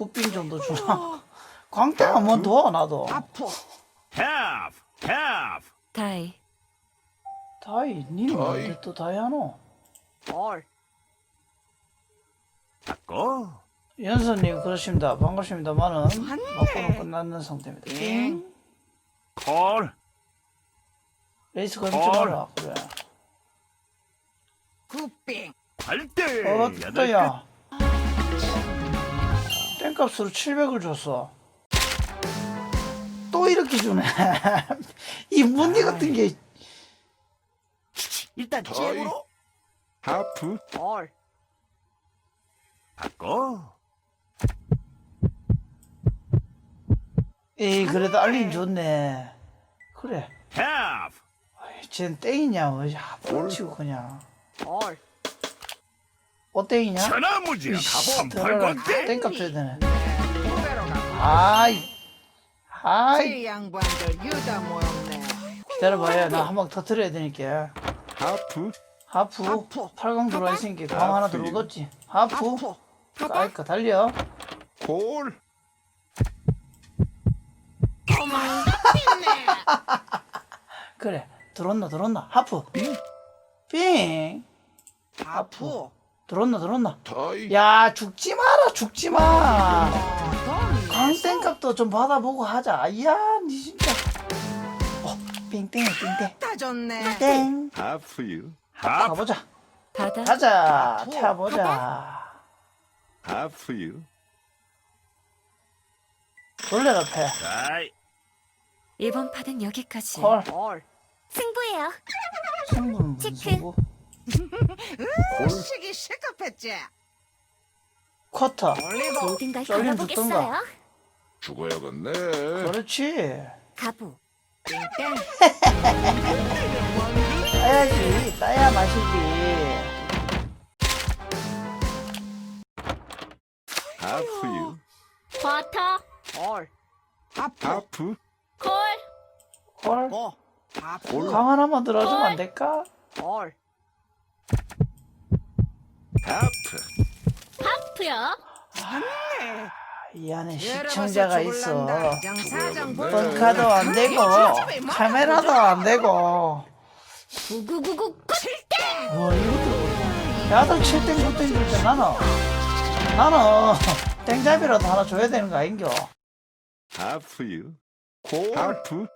굿빙 정도 주나? 광땡 한번 더 나도. 아프 half, half, 다이 다이 니는 뭔데 또 다이 하노? 올 바꿔, 연선님 그렇습니다. 반갑습니다만은 맞네. 막고는 끝났는 상태입니다. 띵. 콜, 레이스. 마라. 그래. 굿빙 발대, 어, 여덟 또야. 땡값으로 700을 줬어. 또 이렇게 주네. 이 문디 같은 게 일단 잽으로 하프 올 바꿔, 에이 그래도 알림 좋네. 그래. half, 쟨 땡이냐? 뭐, 야, 뻥치고 그냥. 올어 땡이냐? 천하무지야, 이씨, 가범 들어라. 팔광대, 땡값 줘야 되네. 아이. 아이. 이 양반들 유다 모였네 기다려봐요. 나 한 방 터트려야 되니까. 하프 하프. 하프. 8강 들어와 있으니까 강 하나 들어오겠지. 하프. 아프 까이까 달려. 콜 그래. 들었나, 들었나. 하프. 빙. 아프 들었나, 들었나. 다이 야, 죽지 마라, 죽지 마. 돈 강땡값도 좀 받아보고 하자. 야, 니 진짜. 어, 빙땡, 빙땡. 다 줬네 땡. 하프유 half, 가보자. 바다 가자. 아프. 태워보자. 하프유 돌려라, 패. 다이, 이번 판은 여기까지 헐. 올 승부예요 승부는 무슨 치킨. 승부? 시기 시급했지 쿼터. 올리고 어딘가 썰림 걸어보겠어요 죽어야겠네. 그렇지. 가부. 땡 따야지. 따야 마시지. 하프유. 버터. 올 아프. 하프. 콜. 헐. 고 아프. 강 하나만 들어주면 안 될까? 올 하프. 하프요 이 안에 시청자가 있어. 볼 뻥카도 안 되고, 카메라도 안 되고. 구구구구 꿀 뭐, 이것도. 야들 7땡, 9땡 줄때 나는, 나는 땡잡이라도 하나 줘야 되는 거 아닌겨? 하프유 콜 하프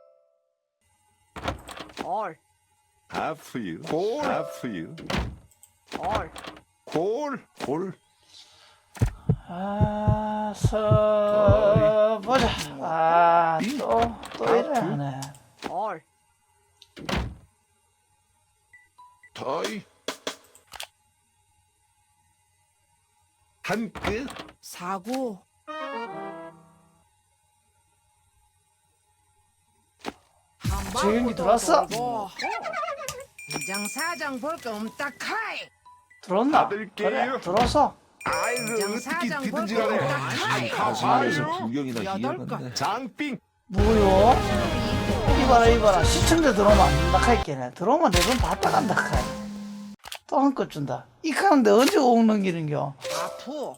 올 하프유 콜 하프유 올 콜콜 아, 서, 보자. 아, 또, 또 이래 하네. 올 다이 한끗 사구 재경기 들어왔어? 장사장 볼거 없다 카이 들었나? 받을게요. 그래, 들었어. 아이고 장사장 어떻게 볼 비든지 거 간에 가슴에서 구경이나 여덟 희었는데 장빙 뭐요? 이봐라, 이봐라. 시청자 들어오면 안 된다, 카이게네. 들어오면 내돈다 따간다, 카이. 또 한껏 준다. 이 카는데 언제 옥 넘기는겨? 아프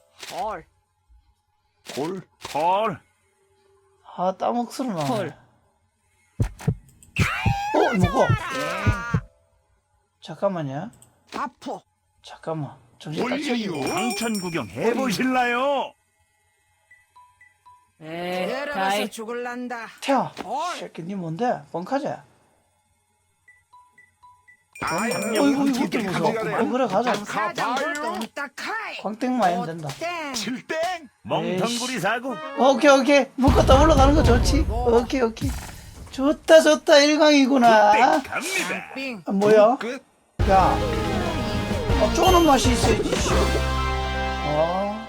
올콜 콜, 아, 따먹스러 나네. 어, 뭐고? 잠깐만요. 아프 잠깐만. 정신 딱 차리고. 황천 구경 해보실라요? 에 열어봐서 다이 죽을란다 태아. 헐. 새끼, 니 뭔데? 아이고 어이구, 이것도 무서워. 어, 그래, 가자. 볼 카이 광땡만 하면 된다. 땡 칠땡 멍텅구리 사고, 오케이, 오케이. 묶었다 올라가는 거 좋지? 오케이, 오케이. 좋다, 좋다. 일광이구나. 땡 갑니다. 빙 아, 뭐야? 끝 야. 어, 쪼는 맛이 있어야지. 씨. 어.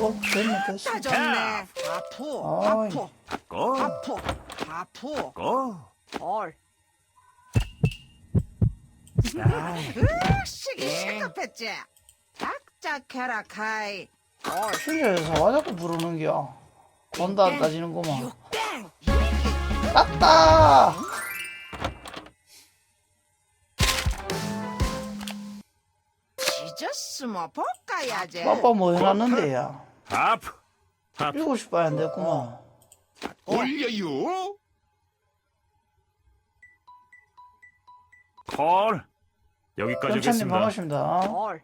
어, 됐네, 됐어. 다 줬네 아프 어이. 아프 바꿔, 아프 아프 바꿔, 올 다이, 시기 시급했지 짝짝해라 카이 올 실내에서 와 자꾸 부르는겨. 돈도 안 따지는구만. 육땡 땄다! 잊었으면 볶아야지. 빠빠 뭐 해놨는데야. 하프. 일곱 시 반에 됐구만 올려요. 콜. 여기까지 현찬님 하겠습니다. 반갑습니다 뭘?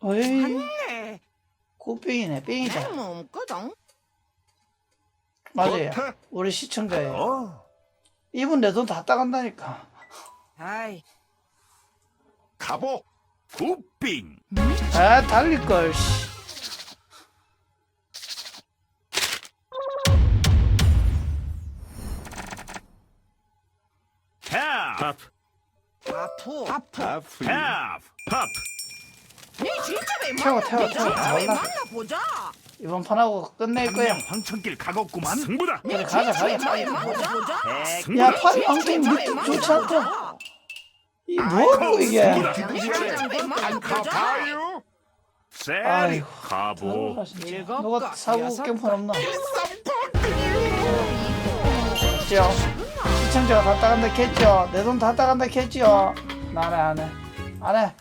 어이 네. 꽃빙이네 빙이다 내 몸거든. 맞아요. 우리 시청자예요 어. 이분 내 돈 다 따간다니까 아이, 가보. 굿빙. 아 달릴걸 씨. 아프. 아프. 진짜 왜 태워, 태워, 만나보자. 태워. 왜 몰라. 만나 보자. 이번 판하고 끝낼 거야 황천길 가겠구만. 승부다. 그래 가자 가자 만나보자. 야 팔이 엉덩이 밑도 좋지 않다 이 뭐고 이게. 가봐요. 세리. 아이고, 가보. 아, 진짜. 누가 거, 사고 경폰 없나? 죠 시청자가 다 따간다 했죠 내 돈 다 따간다 했죠 나는 안해. 안 해